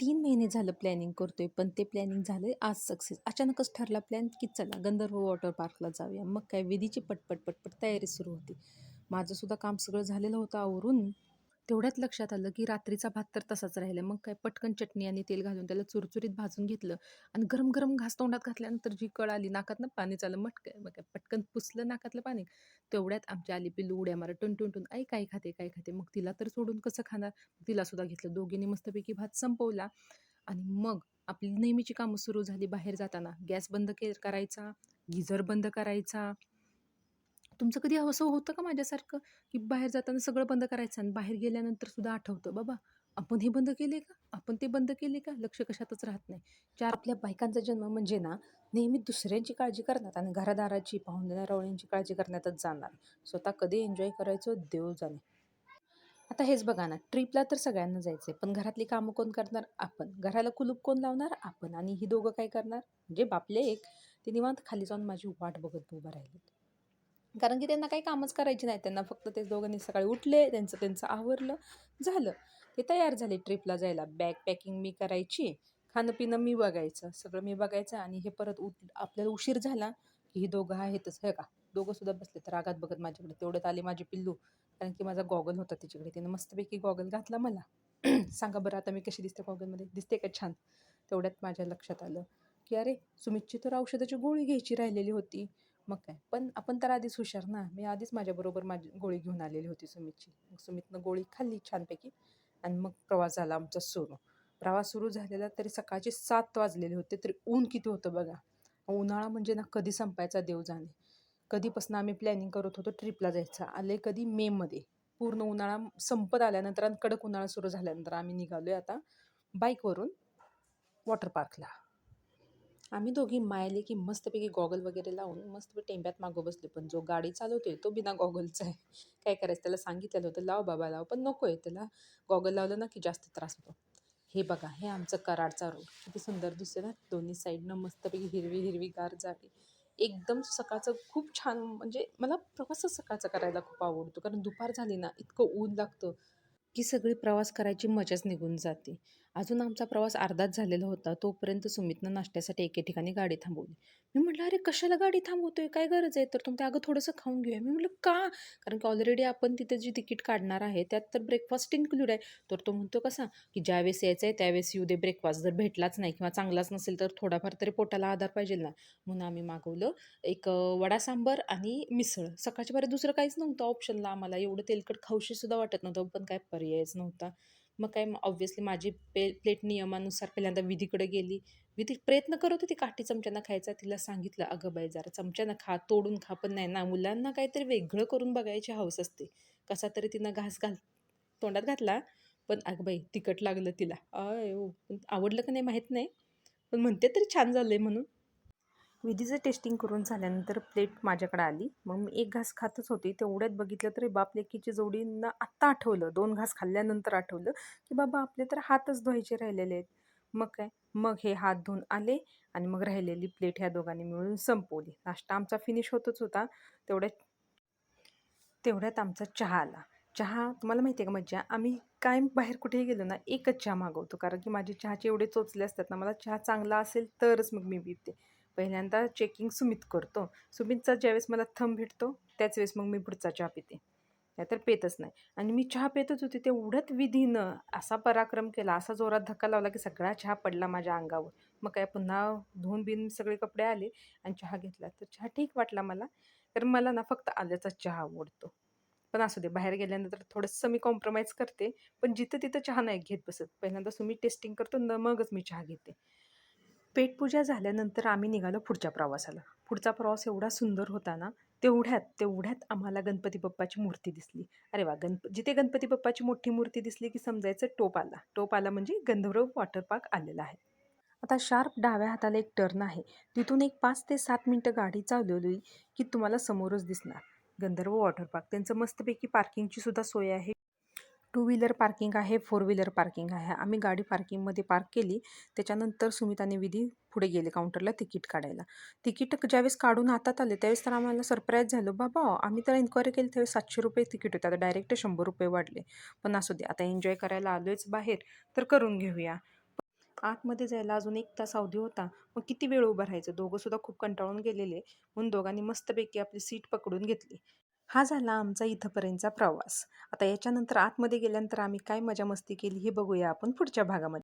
तीन महिने झालं प्लॅनिंग करतो आहे पण ते प्लॅनिंग झालं आज सक्सेस. अचानकच ठरला प्लॅन की चला गंधर्व वॉटर पार्कला जाऊया. मग काय विधीची पटपट पटपट तयारी सुरू होती. माझंसुद्धा काम सगळं झालेलं होतं आवरून. तेवढ्यात लक्षात आलं की रात्रीचा भात तर तसाच राहिला. मग काय पटकन चटणी आणि तेल घालून त्याला चुरचुरीत भाजून घेतलं आणि गरम गरम घास तोंडात घातल्यानंतर जी कळ आली नाकातनं पाणी चालं मटक मग काय पटकन पुसलं नाकातलं पाणी. तेवढ्यात आमची आली पिल्लू उड्या मारा टुन टुन टुन आई काय खाते काय खाते? मग तिला तर सोडून कसं खाणार? तिला सुद्धा घेतलं. दोघींनी मस्तपैकी भात संपवला आणि मग आपली नेहमीची कामं सुरू झाली बाहेर जाताना. गॅस बंद के करायचा गिझर बंद करायचा तुमचं कधी असं होतं का माझ्यासारखं? की बाहेर जाताना सगळं बंद करायचं आणि बाहेर गेल्यानंतर सुद्धा आठवतं बाबा आपण हे बंद केले का? आपण ते बंद केले का? लक्ष कशातच राहत नाही. चार आपल्या बायकांचा जन्म म्हणजे ना नेहमी दुसऱ्यांची काळजी करण्यात आणि घरादाराची पाहुण्या रावळ्यांची काळजी करण्यातच जाणार. स्वतः कधी एन्जॉय करायचं? देव जाणे. आता हेच बघा ना ट्रिपला तर सगळ्यांना जायचं आहे पण घरातली कामं कोण करणार? आपण. घराला कुलूप कोण लावणार? आपण. आणि ही दोघं काय करणार? म्हणजे बापले एक ते निवांत खाली जाऊन माझी वाट बघत उभं राहिली कारण की त्यांना काही कामच करायची नाही. त्यांना फक्त ते दोघांनी सकाळी उठले त्यांचं त्यांचं आवरलं झालं. ते तयार झाले ट्रिपला जायला. बॅग पॅकिंग मी करायची खाणं पिणं मी बघायचं सगळं मी बघायचं आणि हे परत उठ आपल्याला उशीर झाला की ही दोघं आहेतच हे का? दोघं सुद्धा बसले तर रागात बघत माझ्याकडे तेवढ्यात आले माझे पिल्लू. कारण की माझा गॉगल होता तिच्याकडे. तिने मस्तपैकी गॉगल घातला मला. सांगा बरं आता मी कशी दिसते गॉगलमध्ये? दिसते का छान? तेवढ्यात माझ्या लक्षात आलं की अरे सुमितची तर औषधाची गोळी घ्यायची राहिलेली होती. मग काय? पण आपण तर आधीच हुशार ना. मी आधीच माझ्याबरोबर माझी गोळी घेऊन आलेली होती सुमितची. मग सुमितनं गोळी खाल्ली छानपैकी आणि मग प्रवास झाला आमचा सुरू. प्रवास सुरू झालेला तरी सकाळचे सात वाजलेले होते तरी ऊन किती होतं बघा. उन्हाळा म्हणजे ना कधी संपायचा देव जाणे. कधीपासून आम्ही प्लॅनिंग करत होतो ट्रिपला जायचा. आले कधी मेमध्ये पूर्ण उन्हाळा संपत आल्यानंतर आणि कडक उन्हाळा सुरू झाल्यानंतर आम्ही निघालो आहे आता बाईकवरून वॉटर पार्कला आम्ही दोघी मायले की मस्तपैकी गॉगल वगैरे लावून मस्त टेंब्यात मागं बसले. पण जो गाडी चालवते तो बिना गॉगलचा आहे. काय करायचं? त्याला सांगितलेलं होतं लाव बाबा लाव. पण नको आहे त्याला गॉगल लावलं ना की जास्त त्रास होतो. हे बघा हे आमचं कराडचा रोड किती सुंदर दिसतो ना? दोन्ही साईडनं मस्तपैकी हिरवी हिरवी गार जाते एकदम सकाळचं खूप छान म्हणजे मला प्रवासच सकाळचा करायला खूप आवडतो. कारण दुपार झाली ना इतकं ऊन लागतं की सगळी प्रवास करायची मजाच निघून जाते. अजून आमचा प्रवास अर्धाच झालेला होता तोपर्यंत सुमितनं नाश्त्यासाठी एके ठिकाणी गाडी थांबवली. मी म्हटलं अरे कशाला गाडी थांबवतोय? काय गरज आहे? तर तुमचं अगं थोडंसं खाऊन घेऊया. मी म्हटलं का? कारण की ऑलरेडी आपण तिथे जी तिकीट काढणार आहे त्यात तर ब्रेकफास्ट इन्क्लूड आहे. तर तो म्हणतो कसा की ज्यावेळेस यायचं आहे त्यावेळेस येऊ दे ब्रेकफास्ट जर भेटलाच नाही किंवा चांगलाच नसेल तर थोडाफार तरी पोटाला आधार पाहिजे ना. म्हणून आम्ही मागवलं एक वडा सांबर आणि मिसळ. सकाळच्या बरं दुसरं काहीच नव्हतं ऑप्शनला आम्हाला. एवढं तेलकट खाऊशीसुद्धा वाटत नव्हतं पण काय पर्यायच नव्हता. मग काय ऑब्व्हियसली माझी पे प्लेट नियमानुसार पहिल्यांदा विधीकडे गेली. विधी प्रयत्न करत होती काठी चमच्यानं खायचा. तिला सांगितलं अगं बाई जरा चमच्यानं खा तोडून खा पण नाही ना मुलांना काहीतरी वेगळं करून बघायची हौस असते. कसा तरी तिनं घास घाल तोंडात घातला पण अगं बाई तिखट लागलं तिला. आय आवडलं का नाही माहीत नाही. पण म्हणते तरी छान झालं आहे म्हणून. विधीचं टेस्टिंग करून झाल्यानंतर प्लेट माझ्याकडे आली. मग मी एक घास खातच होती. तेवढ्यात बघितलं तरी बाप लेकीची जोडींना आत्ता आठवलं. दोन घास खाल्ल्यानंतर आठवलं की बाबा आपले तर हातच धुवायचे राहिलेले आहेत. मग काय? मग हे हात धुवून आले आणि मग राहिलेली प्लेट ह्या दोघांनी मिळून संपवली. नाश्ता आमचा फिनिश होतच होता. तेवढ्यात तेवढ्यात आमचा चहा आला. चहा तुम्हाला माहिती आहे का मज्जा? आम्ही कायम बाहेर कुठेही गेलो ना एकच चहा मागवतो. कारण की माझे चहाचे एवढे चोचले असतात ना मला चहा चांगला असेल तरच मग मी पिते पहिल्यांदा चेकिंग सुमित करतो. सुमितचा ज्यावेळेस मला थंब भेटतो त्याच वेळेस मग मी पुढचा चहा पिते. नाहीतर पेतच नाही. आणि मी चहा पेतच होते तेवढ्यात विधीनं असा पराक्रम केला असा जोरात धक्का लावला की सगळा चहा पडला माझ्या अंगावर. मग काय पुन्हा धुवून बिन सगळे कपडे आले आणि चहा घेतला. तर चहा ठीक वाटला मला. तर मला ना फक्त आल्याचा चहा आवडतो. पण असू दे बाहेर गेल्यानंतर थोडंसं मी कॉम्प्रोमाइज करते. पण जिथं तिथं चहा नाही घेत बसत. पहिल्यांदा सुमित टेस्टिंग करतो न मगच मी चहा घेते. पेटपूजा झाल्यानंतर आम्ही निघालो पुढच्या प्रवासाला. पुढचा प्रवास एवढा सुंदर होता ना तेवढ्यात तेवढ्यात आम्हाला गणपती बाप्पाची मूर्ती दिसली. अरे वा गणप जिथे गणपती बाप्पाची मोठी मूर्ती दिसली की समजायचं टोप आला. टोप आला म्हणजे गंधर्व वॉटर पार्क आलेला आहे. आता शार्प डाव्या हाताला एक टर्न आहे. तिथून एक पाच ते सात मिनटं गाडी चालवली की तुम्हाला समोरच दिसणार. गंधर्व वॉटर पार्क त्यांचं मस्तपैकी पार्किंगची सुद्धा सोय आहे. टू व्हीलर पार्किंग आहे फोर व्हीलर पार्किंग आहे. आम्ही गाडी पार्किंगमध्ये पार्क केली. त्याच्यानंतर सुमिताने विधी पुढे गेले काउंटरला तिकीट काढायला. तिकीट ज्यावेळेस काढून हातात आले त्यावेळेस तर आम्हाला सरप्राईज झालं. बाबा आम्ही तर इन्क्वायरी केली त्यावेळेस सातशे रुपये तिकीट होते. आता डायरेक्ट शंभर रुपये वाढले. पण असू दे आता एन्जॉय करायला आलोयच बाहेर तर करून घेऊया. आतमध्ये जायला अजून एक तास अवधी होता. मग किती वेळ उभं राहायचं? दोघंसुद्धा खूप कंटाळून गेलेले. म्हणून दोघांनी मस्तपैकी आपली सीट पकडून घेतली. हा झाला आमचा इथंपर्यंतचा प्रवास. आता याच्यानंतर आतमध्ये गेल्यानंतर आम्ही काय मजा मस्ती केली हे बघूया आपण पुढच्या भागामध्ये.